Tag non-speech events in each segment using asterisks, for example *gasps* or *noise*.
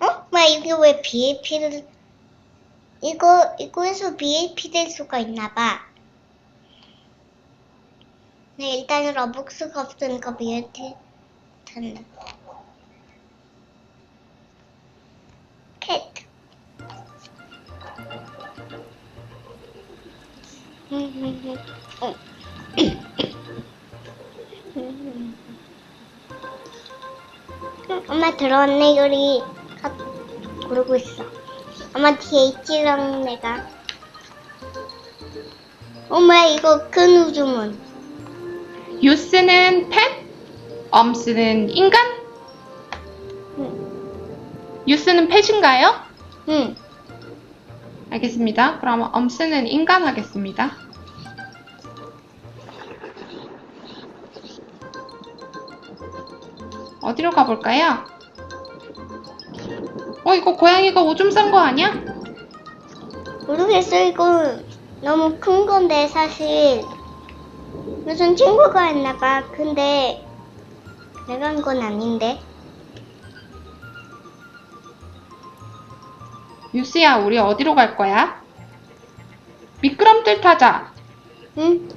어? 마 이게 왜 BAP를 이거 이거에서 BAP 될 수가 있나 봐. 네 일단 러북스가 없으니까 BAP 된다. 캣. 어. 엄마 들어왔네 요리 가- 고르고 있어. 엄마 뒤에 있지랑 내가. 엄마 이거 큰 우주문. 유스는 펫, 엄스는 인간? 응. 유스는 펫인가요? 응. 알겠습니다. 그럼 엄스는 인간 하겠습니다. 어디로 가볼까요? 어, 이거 고양이가 오줌 싼 거 아니야? 모르겠어 이거 너무 큰 건데 사실 무슨 친구가 했나 봐. 근데 내가 한 건 아닌데. 유스야, 우리 어디로 갈 거야? 미끄럼틀 타자. 응?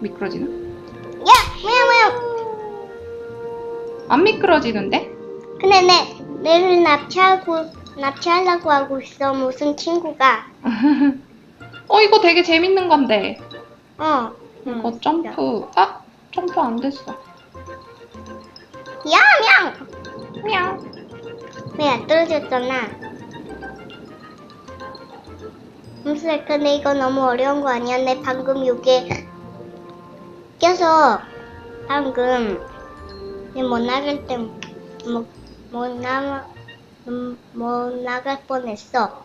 미끄러지나? 야, 뭐야 뭐야. 안 미끄러지는데? 근데 내 내를 납치하고 납치하려고 하고 있어 무슨 친구가. *laughs* 어, 이거 되게 재밌는 건데. 어. 이거 점프. 아, 점프 안 됐어. 야, 명. 喵. 왜안 떨어졌잖아. 무슨 근데 이거 너무 어려운 거 아니야? 내 방금 요게 껴서 방금 내못 나갈 때못 못 나가 음, 못 나갈 뻔했어.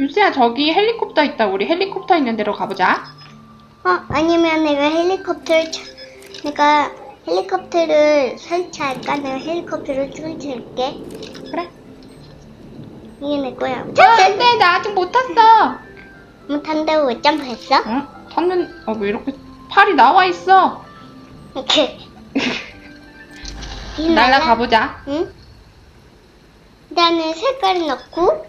유스야, 저기 헬리콥터 있다. 우리 헬리콥터 있는 데로 가보자. 어 아니면 내가 헬리콥터를 차, 내가 헬리콥터를 설치할까? 내가 헬리콥터를 설치할게. 그래. 이게 내 거야. 어, 안 돼. 나 아직 못 탔어. 못한다고 왜 점프했어? 응? 탔는, 어, 왜 이렇게 팔이 나와 있어? 이렇게. 날라가 보자. 응? 나는 색깔 넣고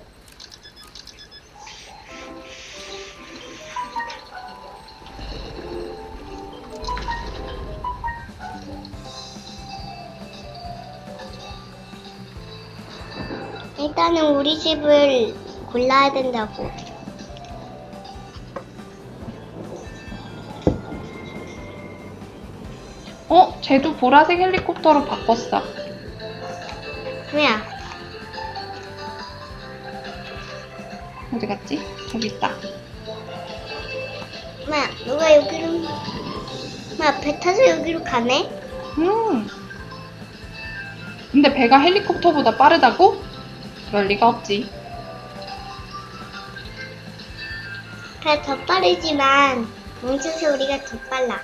일단은 우리 집을 골라야 된다고. 어, 쟤도 보라색 헬리콥터로 바꿨어. 뭐야? 어디 갔지? 저기 있다. 뭐야? 누가 여기로? 뭐야? 배 타서 여기로 가네? 음. 근데 배가 헬리콥터보다 빠르다고? 그럴 리가 없지. 그래 더 빠르지만 뭉쳐서 우리가 더 빨라.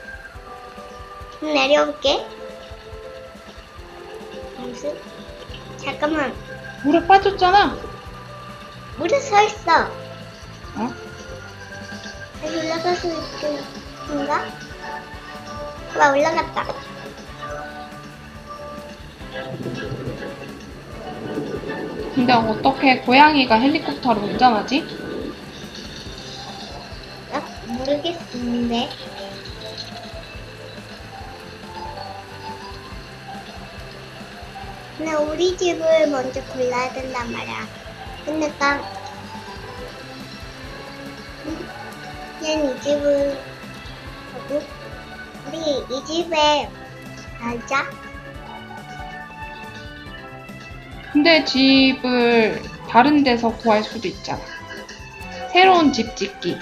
그럼 내려올게. 무슨? 잠깐만. 물에 빠졌잖아. 물에 서 있어. 어? 다시 올라갈 수 있는가? 와 올라갔다. 근데 어떻게 고양이가 헬리콥터를 운전하지? 나 모르겠는데. 나 우리 집을 먼저 골라야 된단 말이야. 근데 딱, 그냥 이 집을 하고, 우리 이 집에 살자. 근데 집을 다른 데서 구할 수도 있잖아. 새로운 집 짓기.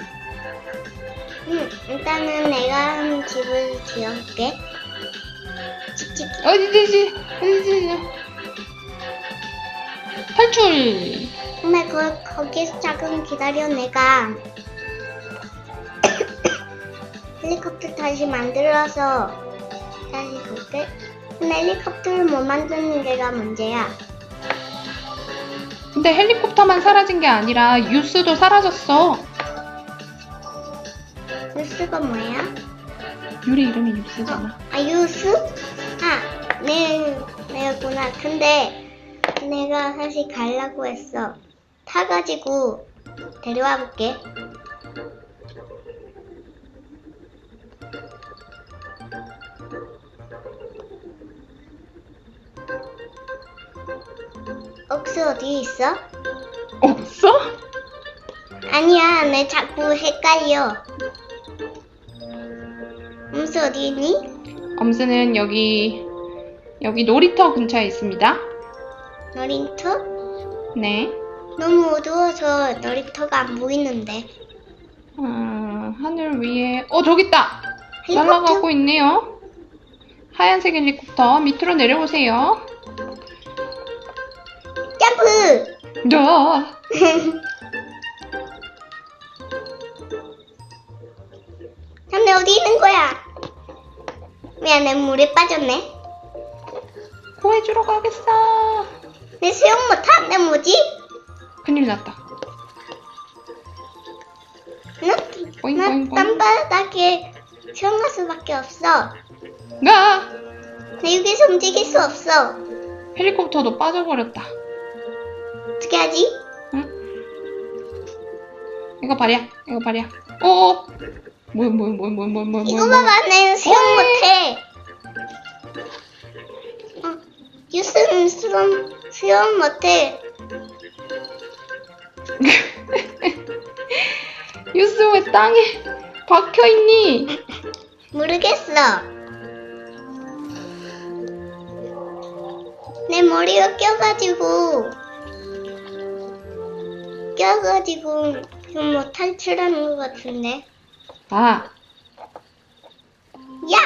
응, 일단은 내가 한 집을 지어볼게. 집 짓기. 어디지? 어디지? 탈출! 근데 거, 거기서 잠깐 기다려 내가 헬리콥터 다시 만들어서 다시 볼게 근데 헬리콥터를 못 만드는 게가 문제야 근데 헬리콥터만 사라진 게 아니라 유스도 사라졌어. 유스가 뭐야? 유리 이름이 유스잖아. 어, 아 유스? 아 네, 네구나. 근데 내가 사실 가려고 했어. 타가지고 데려와 볼게. 옥수 어디 있어? 없어? 아니야, 내 자꾸 헷갈려. 옥수 어디 있니? 엄스는 여기 여기 놀이터 근처에 있습니다. 놀이터? 네. 너무 어두워서 놀이터가 안 보이는데. 아, 하늘 위에 어 저기 있다. 헬리콥터? 날아가고 있네요. 하얀색 헬리콥터 밑으로 내려오세요. 야, 근데 어디 있는 거야? 미안해, 물에 빠졌네. 구해주러 가겠어. 내 수영 못하는데 뭐지? 큰일 났다. 나. 땅바닥에 수영할 수밖에 없어. 나 나 여기서 움직일 수 없어. 헬리콥터도 빠져버렸다. 어떻게 하지? 응? 이거 발이야. 이거 발이야. 어. 뭐야 뭐야 뭐야 뭐야 뭐야 뭐야. 이거 뭐야. 봐봐, 내 수영 어이. 못해. 어, 유스는 수영, 수영 못해. *laughs* 유스 왜 땅에 박혀 있니? 모르겠어. 내 머리가 껴가지고, 껴가지고, 좀뭐 탈출하는 것 같은데. 아, 야!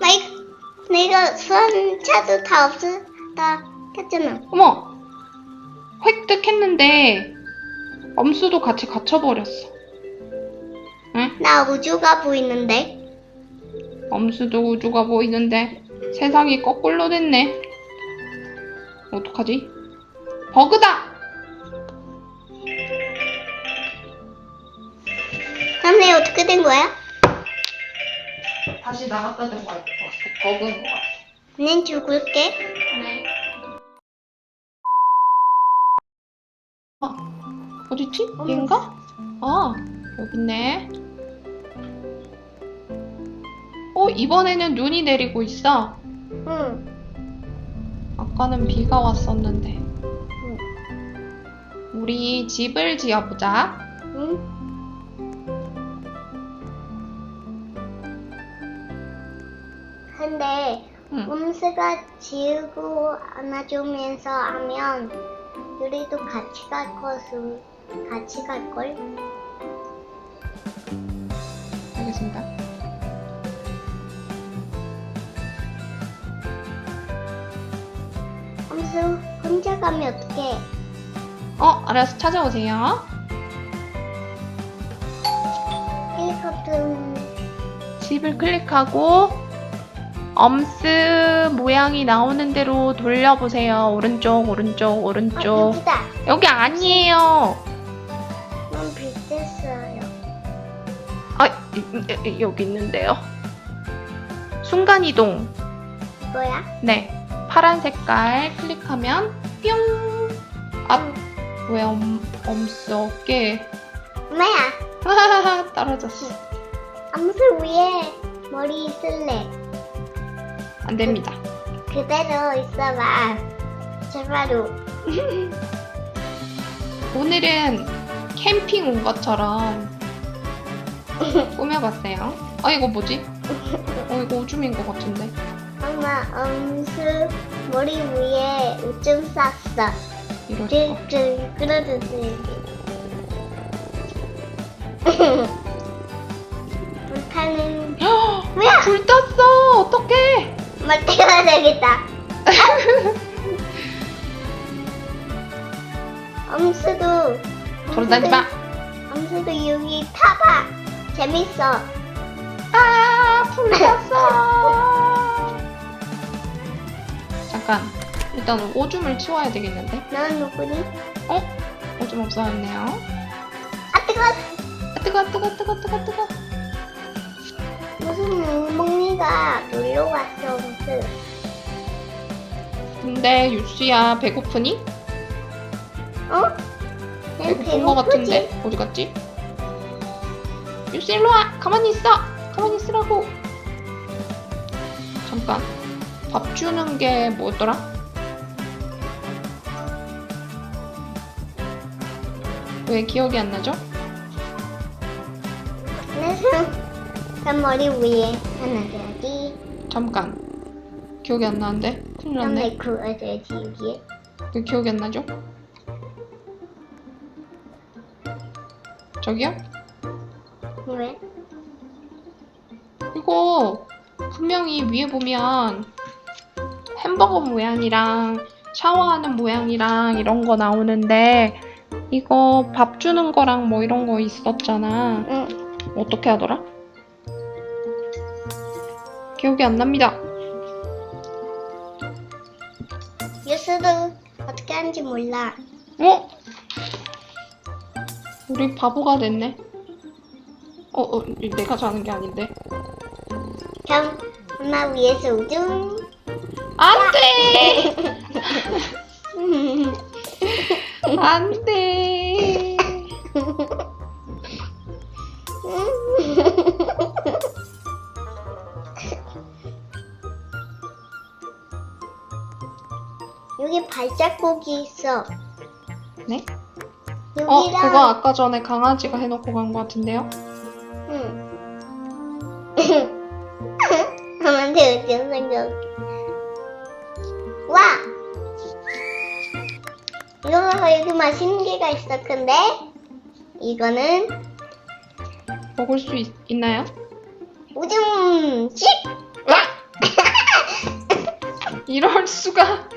나 이거, 내가 수환차도 다 없었다 했잖아. 어머. 획득했는데 엄수도 같이 갇혀버렸어. 응? 나 우주가 보이는데. 엄수도 우주가 보이는데 세상이 거꾸로 됐네. 어떡하지? 버그다! 근데 어떻게 된 거야? 다시 나갔다 된 거야. 버그인 거 같아. 난 죽을게. 네. 어, 어딨지? 얘인가? 아, 여기 있네. 어, 이번에는 눈이 내리고 있어. 응. 아까는 비가 왔었는데. 우리 집을 지어보자. 근데 응. 음수가 지우고 안아주면서 하면 우리도 같이 갈 것을 같이 갈 걸. 알겠습니다. 음수 혼자 가면 어떡해? 어, 알아서 찾아오세요. 헬리콥터 집을 클릭하고 엄스 모양이 나오는 대로 돌려보세요. 오른쪽, 오른쪽, 아, 오른쪽. 여기다. 여기 아니에요. 너무 비슷했어요. 아, 이- 이- 여기 있는데요. 순간이동. 이거야? 네. 파란 색깔 클릭하면 뿅. 앞. 왜 엄, 엄스 어깨. 엄마야, *laughs* 떨어졌어. 암수 위에 머리 있을래. 안 됩니다. 그대로 있어봐. 제발로. *laughs* 오늘은 캠핑 온 것처럼 *laughs* 꾸며봤어요. 아 이거 뭐지? 어 이거 오줌인 것 같은데. 엄마, 암수 머리 위에 오줌 쌌어. 이럴 수가. 찔찔 끌어주세요. *laughs* 불타는 뭐야? 불 떴어. 어떡해? 말대가 되겠다. *laughs* 엄수도 돌아다니지 마. 엄수도 여기 타봐. 재밌어. 아, 불 떴어. *laughs* 잠깐. 일단 오줌을 치워야 되겠는데. 넌 누구니? 어? 오줌 없어졌네요. 아 뜨거. 아, 뜨거, 뜨거, 뜨거, 뜨거, 뜨거. 무슨 멍이가 놀러 왔어 무슨 근데 유씨야 배고프니? 어? 난 배고픈 거 같은데 어디 갔지? 유씨 일로 와 가만히 있어 가만히 있으라고 잠깐 밥 주는 게 뭐였더라? 왜 기억이 안 나죠? 난 머리 위에 하나 돼야지 잠깐 기억이 안 나는데 큰일 났네 땀에 구워줘야지 여기에 왜 기억이 안 나죠? 저기요? 왜? 이거 분명히 위에 보면 햄버거 모양이랑 샤워하는 모양이랑 이런 거 나오는데 이거 밥 주는 거랑 뭐 이런 거 있었잖아. 응 어떻게 하더라? 기억이 안 납니다. 뉴스도 어떻게 하는지 몰라 어? 우리 바보가 됐네. 어, 어, 내가 자는 게 아닌데. 그럼 엄마 위에서 우중 안 돼! *laughs* 안 돼! 발자국이 있어 네? 어, 여기랑 그거 아까 전에 강아지가 해놓고 간 것 같은데요? 응. 엄마한테 어떤 생각? 와! 이거 여기 맛있는 게가 있어. 근데 이거는 먹을 수 있, 있나요? 우중식? *laughs* 이럴 수가.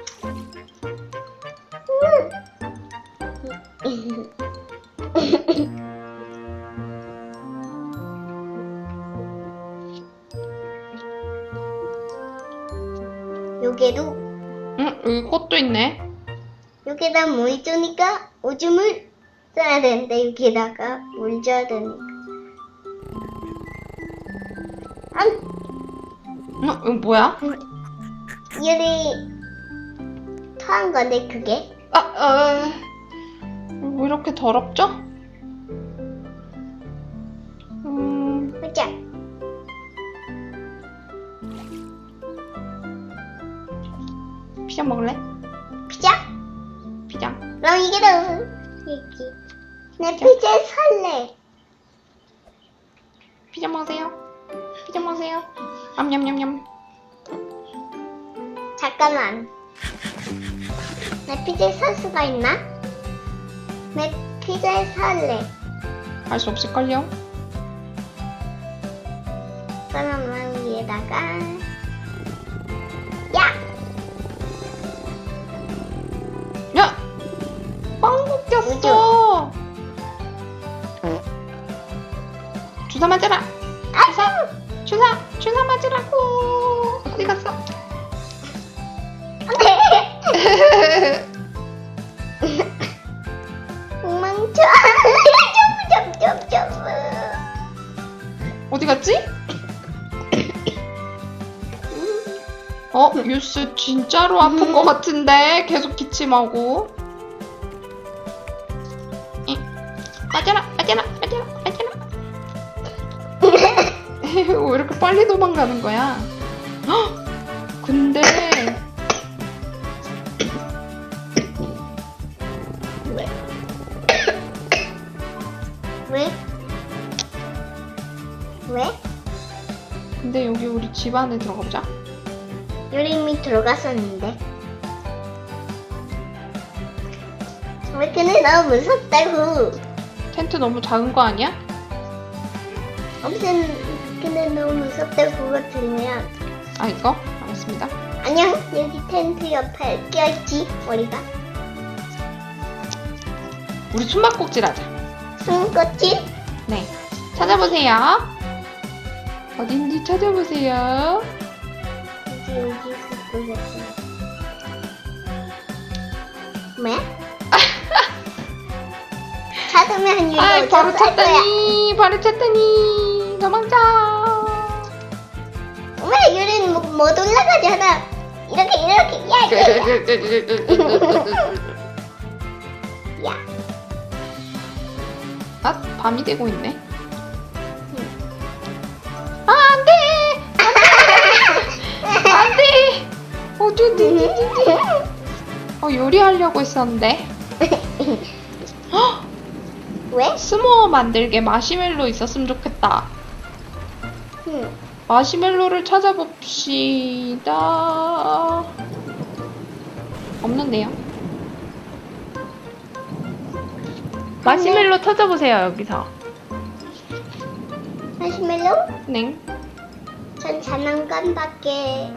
여기도 응, 여기 꽃도 있네. 여기다 물 주니까 오줌을 써야 되는데 여기다가 물 줘야 되니까. 아, 응, 이거 뭐야? 유리 토한 건데 그게 아, 어, 왜 이렇게 더럽죠? 음, 보자. 피자 먹을래? 피자? 피자. 그럼 이게 더 여기. 내 피자 살래. 피자 먹으세요. 피자 먹으세요. 냠냠냠냠. 잠깐만. 내 피자에 살 수가 있나? 내 피자에 살래. 알수 없을걸요? 그러면 위에다가 야! 야! 빵국 꼈어! 주사 맞으라! 진짜로 아픈 것 같은데 계속 기침하고. 이, 맞아라, 맞아라, 맞아라, 맞아라. 왜 이렇게 빨리 도망가는 거야? 헉! 근데 왜? 왜? 왜? 근데 여기 우리 집 안에 들어가 보자. 이미 들어갔었는데. 왜 근데 너무 무섭다고. 텐트 너무 작은 거 아니야? 아무튼 근데 너무 무섭다고 그거 들으면 아 이거? 알았습니다. 안녕 여기 텐트 옆에 껴있지 머리가 우리 숨바꼭질 하자. 숨꽃지 네. 찾아보세요. 어딘지 찾아보세요. 여기 숨꽃이 뭐야? 찾으면 유리 아이, 바로 거야 찾다니, 바로 찾다니. 도망쳐. 엄마 유리는 못, 못 올라가잖아. 이렇게 이렇게 야, 야, *laughs* 야. 아, 밤이 되고 있네. *laughs* 어, 요리하려고 했었는데. *laughs* 헉! 왜? 스모어 만들게 마시멜로 있었으면 좋겠다. 응. 마시멜로를 찾아봅시다. 없는데요? 마시멜로 찾아보세요, 여기서. 마시멜로? 네. 전 장난감밖에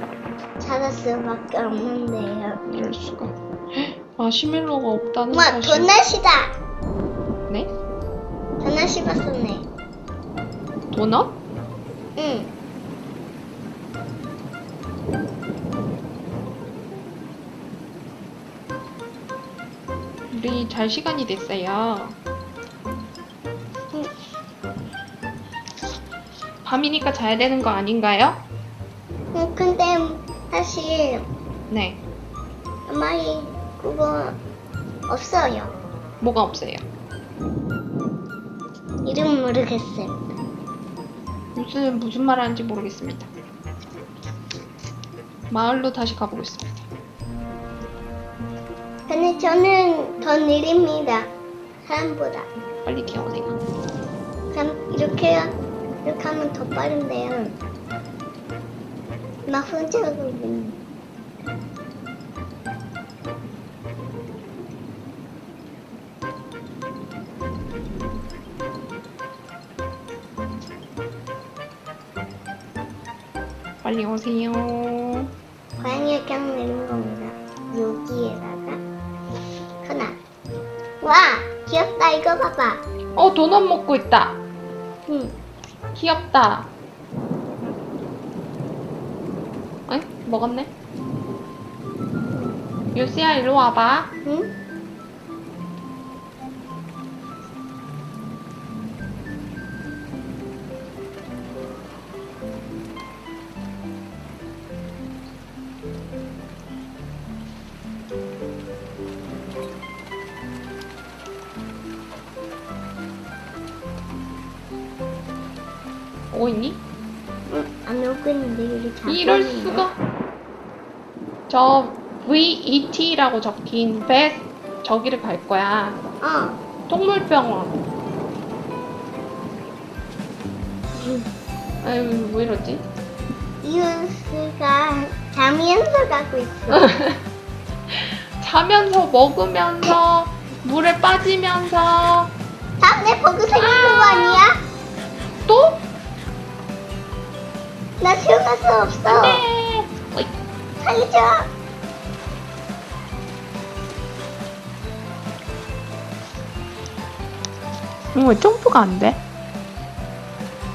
찾을 수밖에 없는데요. 이럴 수가. 헉, 마시멜로가 없다는 엄마 사실. 도넛이다. 네? 도넛 씹었었네. 도넛? 응. 우리 잘 시간이 됐어요. 응. 밤이니까 자야 되는 거 아닌가요? 응, 근데 사실 네. 엄마이 그거 없어요. 뭐가 없어요? 이름 모르겠어요. 무슨 무슨 말 하는지 모르겠습니다. 마을로 다시 가보겠습니다. 근데 저는 더 느립니다. 사람보다. 빨리 기어오세요. 그럼 이렇게 이렇게 하면 더 빠른데요. 막 혼자 하고 있는. 빨리 오세요. 고양이가 그냥 내는 겁니다. 여기에다가 하나. 와 귀엽다 이거 봐봐. 어 도넛 먹고 있다. 응. 귀엽다. 먹었네? 요시야 일로 와봐. 응? 오고 있니? 응. 안 오고 있는데 여기 잘 이럴. 수가. 저 VET라고 적힌 배 저기를 갈 거야. 어. 동물병원. 아유 왜 이러지? 이웃가 자면서 가고 있어. *laughs* 자면서 먹으면서 물에 빠지면서 다음에 버그 생긴 거 아니야? 또? 나 수영할 수 없어. 네. 살려줘. 어, 왜 점프가 안 돼?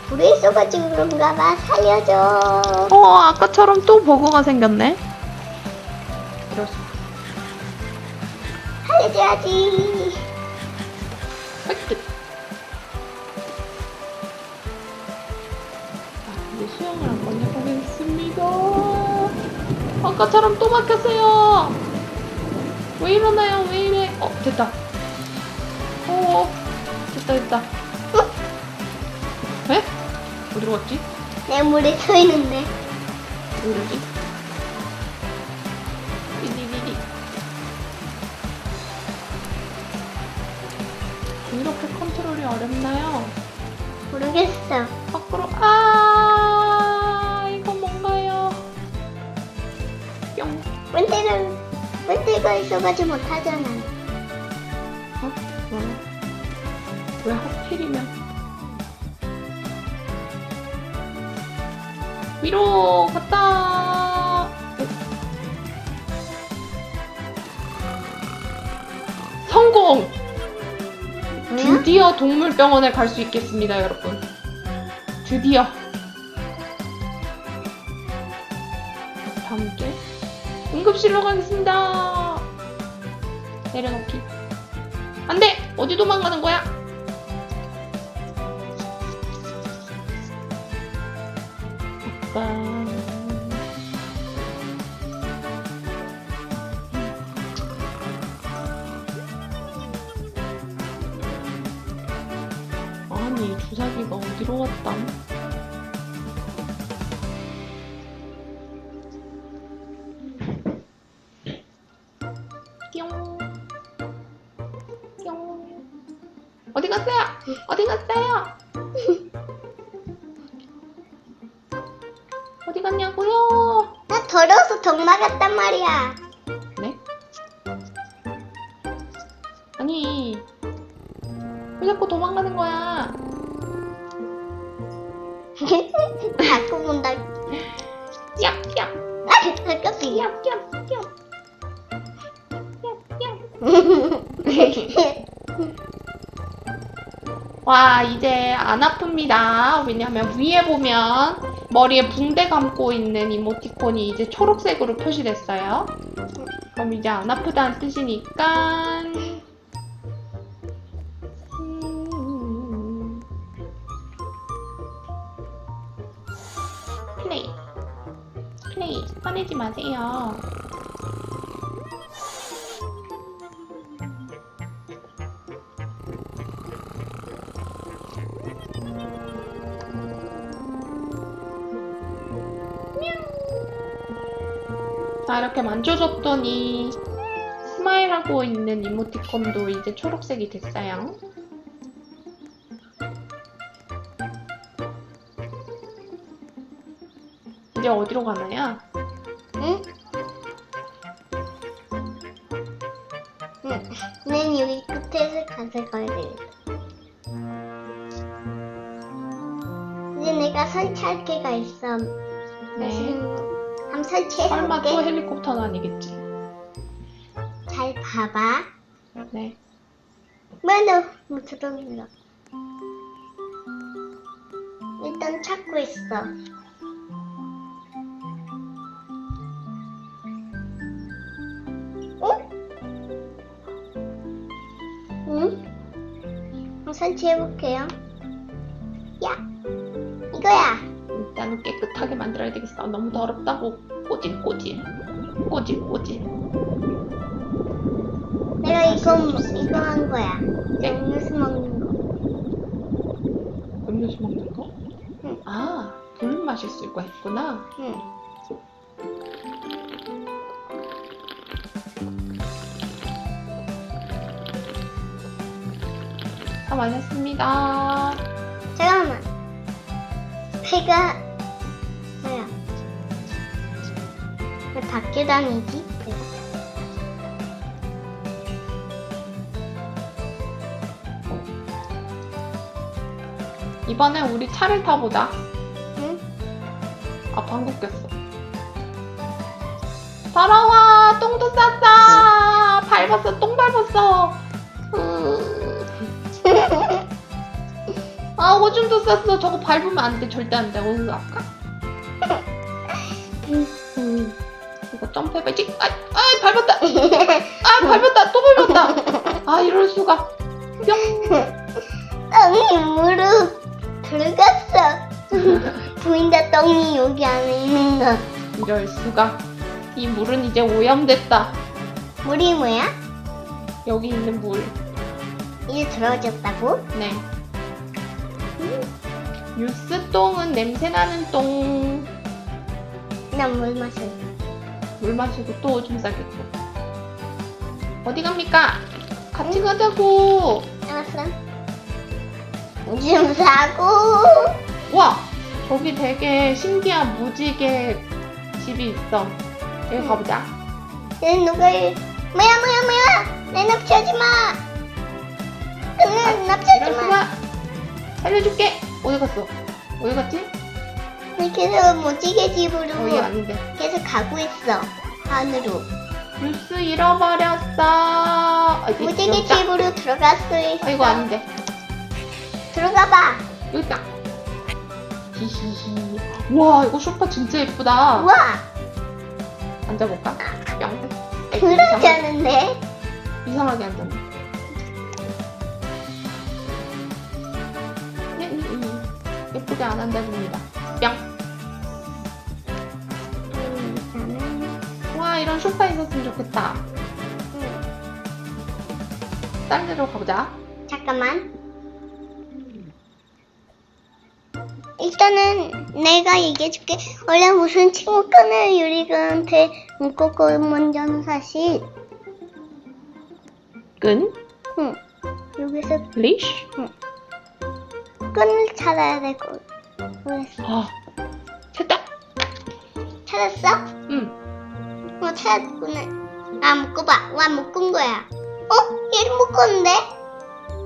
불에 있어가지고 그런가 봐. 살려줘. 어 아까처럼 또 버거가 생겼네. 이럴 수. 살려줘야지. 이제 수영을 한번 해보겠습니다. 아까처럼 또 막혔어요. 왜 이러나요? 왜 이래? 어, 됐다. 어, 됐다, 됐다. 에? 어디로 갔지? 내 물에 서 있는데. 모르지? 왜 하필이면? 위로 갔다. 성공! 드디어 동물병원에 갈 수 있겠습니다, 여러분. 드디어. 다 함께 응급실로 가겠습니다. 내려놓기. 안 돼! 어디 도망가는 거야? 짠. 아니, 주사기가 어디로 갔다? 뿅. 뿅. 어디 갔어요? 어디 갔어요? 덕 막았단 말이야. 네? 아니 왜 자꾸 도망가는 거야? *laughs* 자꾸 본다. 얍얍 아. 얍얍얍 와 이제 안 아픕니다. 왜냐면 위에 보면 머리에 붕대 감고 있는 이모티콘이 이제 초록색으로 표시됐어요. 그럼 이제 안 아프다는 뜻이니까 음. 플레이 플레이 화내지 마세요. 자, 이렇게 만져줬더니 스마일하고 있는 이모티콘도 이제 초록색이 됐어요. 이제 어디로 가나요? 응? 응. 난 여기 끝에서 가져가야 되겠다. 이제 내가 설치할 게가 있어. 네. 한번 설치해 설마 또 볼게. 헬리콥터는 아니겠지? 잘 봐봐. 네. 뭐너 못 들어온다. 일단 찾고 있어. 어? 응? 한번 설치해 볼게요. 야! 이거야! 일단은 깨끗하게 만들어야 되겠어. 너무 더럽다고 꼬질꼬질. 꼬질꼬질. 내가 이거, 이거 한 거야. 네. 음료수 먹는 거. 음료수 먹는 거? 응. 아, 물 마실 수가 있구나. 응. 다 마셨습니다. 잠깐만. 배가, 다니지? 배가? 이번에 우리 차를 타보자. 응? 아, 방귀 꼈어. 더러워! 똥도 쌌어! 밟았어, 똥 밟았어! 으. 아, 오줌도 쌌어. 저거 밟으면 안 돼. 절대 안 돼. 어우, 아까? 점프해봐야지. 아, 아, 밟았다! *laughs* 아, 밟았다! 또 밟았다! 아, 이럴 수가. 뿅! 똥이 물로 들어갔어. 보인다, 똥이 여기 안에 있는 거. 이럴 수가. 이 물은 이제 오염됐다. 물이 뭐야? 여기 있는 물. 이제 들어졌다고? 네. 유스똥은 냄새나는 똥. 난 물 마셔. 물 마시고 또 오줌 싸겠고. 어디 갑니까? 같이 가자고. 알았어. 좀 사고. 와! 저기 되게 신기한 무지개 집이 있어. 여기 응. 가보자. 얘 누가 이- 뭐야 뭐야 뭐야? 내 납치하지 마. 그는 납치하지 이럴 마. 수가. 살려줄게. 어디 갔어? 어디 갔지? 나 계속 무지개 집으로 아닌데. 계속 가고 있어. 안으로. 뉴스 잃어버렸어. 아, 여기 무지개 있다. 집으로 들어갈 수 있어. 아, 이거 아닌데. 들어가 봐. 여기 있다. 히히히. 와, 이거 소파 진짜 예쁘다. 우와. 앉아볼까? 뿅. 에이, 그러지 이상하게, 않은데? 이상하게 앉았네. 네, 음, 음. 예쁘게 안 앉아줍니다. 뿅. 와, 이런 소파 있었으면 좋겠다. 음. 딴 데로 가보자. 잠깐만. 일단은 내가 얘기해줄게. 원래 무슨 친구 끈을 유리한테 묶었고 먼저는 사실 끈? 응 여기서 리쉬? 끈을 찾아야 될 거. 그래서 아, 됐다. 찾았어? 응. 어 찾았구나. 아 묶어봐. 와 묶은 거야. 어? 얘를 묶었는데?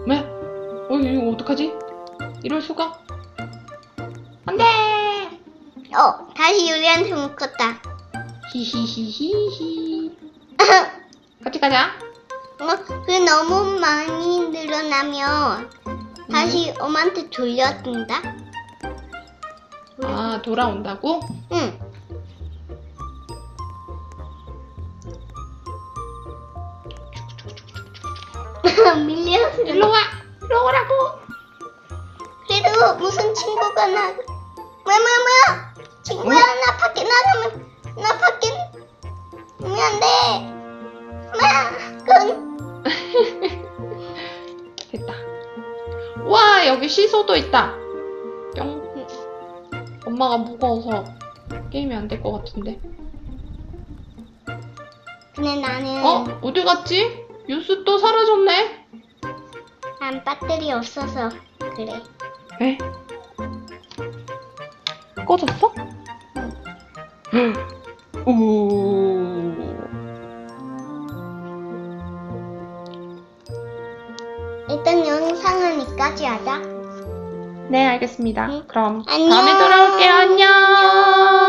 왜? 어, 이거 어떡하지? 이럴 수가? 안 돼! 어 다시 유리한테 묶었다. 히히히히히. *laughs* 같이 가자. 어, 그 너무 많이 늘어나면 다시 엄마한테 돌려준다. 아, 돌아온다고? 응. *laughs* 밀려서 일로 와! 일로 오라고! 그래도 무슨 친구가 나 뭐야 뭐야 뭐야 친구야 나 밖에 나가면 나 밖에 안돼 뭐야 끈 됐다. 와, 여기 시소도 있다. 뿅. 엄마가 무거워서 게임이 안 될 것 같은데. 근데 나는 어? 어디 갔지? 뉴스 또 사라졌네? 난 배터리 없어서 그래 에? 꺼졌어? 응. *gasps* 오. 일단 영상은 여기까지 하자 네, 알겠습니다. 네. 그럼 안녕. 다음에 돌아올게요. 안녕. 안녕.